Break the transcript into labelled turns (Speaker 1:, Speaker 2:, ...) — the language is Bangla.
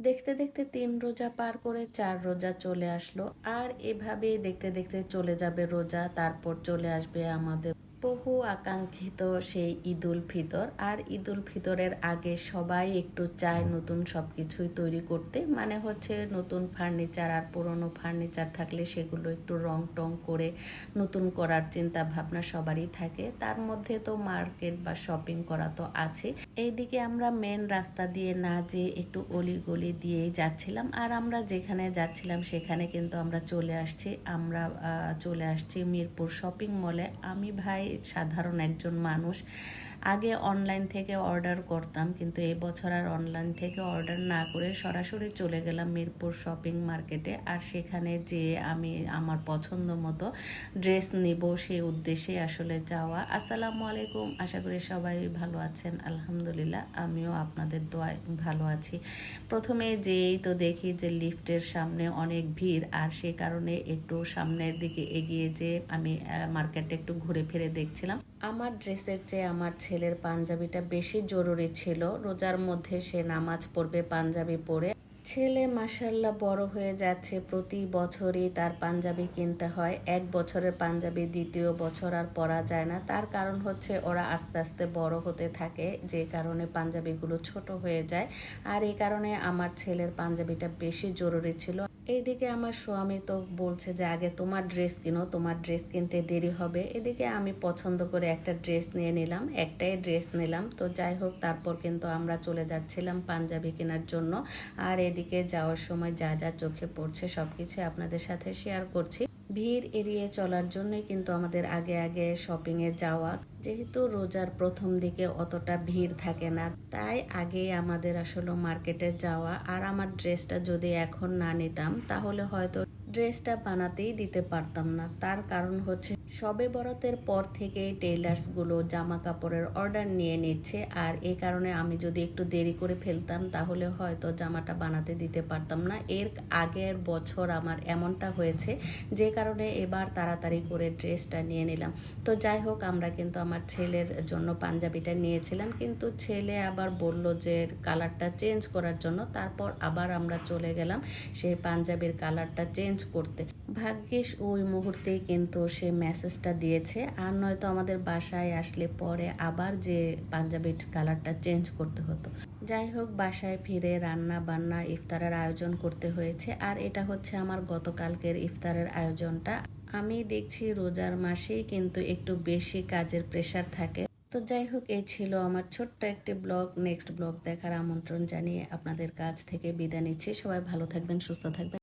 Speaker 1: দেখতে দেখতে তিন রোজা পার করে চার রোজা চলে আসলো। আর এভাবেই দেখতে দেখতে চলে যাবে রোজা, তারপর চলে আসবে আমাদের বহু আকাঙ্ক্ষিত সেই ঈদুল ফিতর। আর ঈদুল ফিতরের আগে সবাই একটু চায় নতুন সব কিছুই তৈরি করতে। মানে হচ্ছে নতুন ফার্নিচার আর পুরনো ফার্নিচার থাকলে সেগুলো একটু রং টং করে নতুন করার চিন্তা ভাবনা সবারই থাকে। তার মধ্যে তো মার্কেট বা শপিং করা তো আছে। এইদিকে আমরা মেন রাস্তা দিয়ে না যে একটু অলি গলি দিয়েই যাচ্ছিলাম। আর আমরা যেখানে যাচ্ছিলাম সেখানে কিন্তু আমরা চলে আসছি। আমরা চলে আসছি মিরপুর শপিং মলে। আমি ভাই সাধারণ একজন মানুষ। আগে অনলাইন থেকে অর্ডার করতাম, কিন্তু এই বছর আর অনলাইন থেকে অর্ডার না করে সরাসরি চলে গেলাম মিরপুর শপিং মার্কেটে আর সেখানে যে আমি আমার পছন্দ মতো ড্রেস নিব সেই উদ্দেশ্যে আসলে যাওয়া। আসসালামু আলাইকুম, আশা করি সবাই ভালো আছেন। আলহামদুলিল্লাহ, আমিও আপনাদের দোয়ায় ভালো আছি। প্রথমে যেই তো দেখি যে লিফটের সামনে অনেক ভিড়, আর সে কারণে একটু সামনের দিকে এগিয়ে যে আমি মার্কেটে একটু ঘুরে ফিরে দেখছিলাম। আমার ড্রেসের চেয়ে আমার ছেলের পাঞ্জাবিটা বেশি জরুরি ছিল। রোজার মধ্যে সে নামাজ পড়বে, পাঞ্জাবি পরে ছেলে মাসাল্লাহ বড় হয়ে যাচ্ছে। প্রতি বছরই তার পাঞ্জাবি কিনতে হয়। এক বছরের পাঞ্জাবি দ্বিতীয় বছর আর পরা যায় না। তার কারণ হচ্ছে ওরা আস্তে আস্তে বড় হতে থাকে, যে কারণে পাঞ্জাবিগুলো ছোট হয়ে যায়। আর এই কারণে আমার ছেলের পাঞ্জাবিটা বেশি জরুরি ছিল। এইদিকে আমার স্বামী তো বলছে যে, আগে তোমার ড্রেস কিনো, তোমার ড্রেস কিনতে দেরি হবে। এদিকে আমি পছন্দ করে একটা ড্রেস নিয়ে নিলাম, একটাই ড্রেস নিলাম। তো যাই হোক, তারপর কিন্তু আমরা চলে যাচ্ছিলাম পাঞ্জাবি কেনার জন্য। আর এদিকে যাওয়ার সময় যা যা চোখে পড়ছে সব কিছু আপনাদের সাথে শেয়ার করছি। ভিড় এড়িয়ে চলার জন্যই কিন্তু আমাদের আগে আগে শপিংয়ে যাওয়া। যেহেতু রোজার প্রথম দিকে অতটা ভিড় থাকে না, তাই আগে আমাদের আসলে মার্কেটে যাওয়া। আর আমার ড্রেসটা যদি এখন না নিতাম, তাহলে হয়তো ড্রেসটা বানাতেই দিতে পারতাম না। তার কারণ হচ্ছে সবে বরাতের পর থেকে টেইলার্সগুলো জামা কাপড়ের অর্ডার নিয়ে নিচ্ছে। আর এই কারণে আমি যদি একটু দেরি করে ফেলতাম, তাহলে হয়তো জামাটা বানাতে দিতে পারতাম না। এর আগের বছর আমার এমনটা হয়েছে, যে কারণে এবার তাড়াতাড়ি করে ড্রেসটা নিয়ে নিলাম। তো যাই হোক, আমরা কিন্তু আমার ছেলের জন্য পাঞ্জাবিটা নিয়েছিলাম। কিন্তু ছেলে আবার বলল যে কালারটা চেঞ্জ করার জন্য। তারপর আবার আমরা চলে গেলাম। সেই পাঞ্জাবির কালারটা চেঞ্জ করতে। ভাগ্যিস ওই মুহূর্তেই কিন্তু সে মেসেজটা দিয়েছে। আর নয়তো আমাদের বাসায় আসলে পরে আবার যে পাঞ্জাবির কালারটা চেঞ্জ করতে হতো। যাই হোক, বাসায় ফিরে রান্না বান্না ইফতারের আয়োজন করতে হয়েছে। আর এটা হচ্ছে আমার গতকালকের ইফতারের আয়োজনটা। আমি দেখছি রোজার মাসেই কিন্তু একটু বেশি কাজের প্রেশার থাকে। তো যাই হোক এই ছিল আমার ছোট্ট একটি ব্লগ। নেক্সট ব্লগ দেখার আমন্ত্রণ জানিয়ে আপনাদের কাছ থেকে বিদায় নিচ্ছি। সবাই ভালো থাকবেন, সুস্থ থাকবেন।